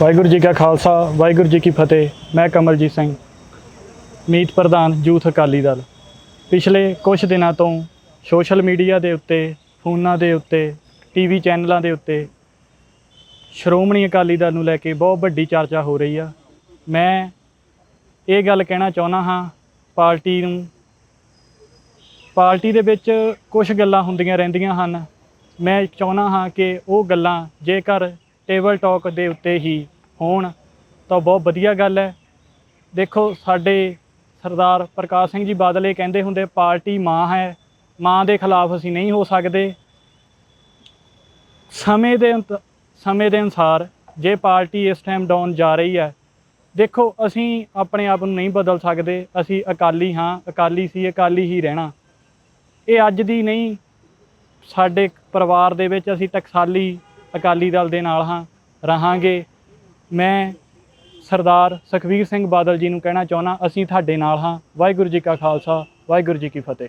ਵਾਹਿਗੁਰੂ ਜੀ ਕਾ ਖਾਲਸਾ, ਵਾਹਿਗੁਰੂ ਜੀ ਕੀ ਫਤਿਹ। ਮੈਂ ਕਮਲਜੀਤ ਸਿੰਘ, ਮੀਤ ਪ੍ਰਧਾਨ ਯੂਥ ਅਕਾਲੀ ਦਲ। ਪਿਛਲੇ ਕੁਝ ਦਿਨਾਂ ਤੋਂ ਸੋਸ਼ਲ ਮੀਡੀਆ ਦੇ ਉੱਤੇ, ਫੋਨਾਂ ਦੇ ਉੱਤੇ, ਟੀਵੀ ਚੈਨਲਾਂ ਦੇ ਉੱਤੇ ਸ਼੍ਰੋਮਣੀ ਅਕਾਲੀ ਦਲ ਨੂੰ ਲੈ ਕੇ ਬਹੁਤ ਵੱਡੀ ਚਰਚਾ ਹੋ ਰਹੀ ਆ। ਮੈਂ ਇਹ ਗੱਲ ਕਹਿਣਾ ਚਾਹੁੰਦਾ ਹਾਂ, ਪਾਰਟੀ ਨੂੰ ਪਾਰਟੀ ਦੇ ਵਿੱਚ ਕੁਝ ਗੱਲਾਂ ਹੁੰਦੀਆਂ ਰਹਿੰਦੀਆਂ ਹਨ। ਮੈਂ ਚਾਹੁੰਦਾ ਹਾਂ ਕਿ ਉਹ ਗੱਲਾਂ ਜੇਕਰ ਟੇਬਲ ਟਾਕ ਦੇ ਉੱਤੇ ਹੀ ਹੋਣ, ਤਾਂ ਬਹੁਤ ਵਧੀਆ ਗੱਲ ਹੈ। ਦੇਖੋ, ਸਾਡੇ ਸਰਦਾਰ ਪ੍ਰਕਾਸ਼ ਸਿੰਘ ਜੀ ਬਾਦਲ ਇਹ ਕਹਿੰਦੇ ਹੁੰਦੇ, ਪਾਰਟੀ ਮਾਂ ਹੈ, ਮਾਂ ਦੇ ਖਿਲਾਫ ਅਸੀਂ ਨਹੀਂ ਹੋ ਸਕਦੇ। ਸਮੇਂ ਦੇ ਅੰਤ- ਸਮੇਂ ਦੇ ਅਨੁਸਾਰ ਜੇ ਪਾਰਟੀ ਇਸ ਟਾਈਮ ਡਾਊਨ ਜਾ ਰਹੀ ਹੈ, ਦੇਖੋ, ਅਸੀਂ ਆਪਣੇ ਆਪ ਨੂੰ ਨਹੀਂ ਬਦਲ ਸਕਦੇ, ਅਸੀਂ ਅਕਾਲੀ ਹਾਂ, ਅਕਾਲੀ ਸੀ, ਅਕਾਲੀ ਹੀ ਰਹਿਣਾ। ਇਹ ਅੱਜ ਦੀ ਨਹੀਂ, ਸਾਡੇ ਪਰਿਵਾਰ ਦੇ ਵਿੱਚ ਅਸੀਂ ਟਕਸਾਲੀ ਅਕਾਲੀ ਦਲ ਦੇ ਨਾਲ ਹਾਂ, ਰਹਾਂਗੇ। ਮੈਂ ਸਰਦਾਰ ਸੁਖਵੀਰ ਸਿੰਘ ਬਾਦਲ ਜੀ ਨੂੰ ਕਹਿਣਾ ਚਾਹੁੰਦਾ, ਅਸੀਂ ਤੁਹਾਡੇ ਨਾਲ ਹਾਂ। ਵਾਹਿਗੁਰੂ ਜੀ ਕਾ ਖਾਲਸਾ, ਵਾਹਿਗੁਰੂ ਜੀ ਕੀ ਫਤਿਹ।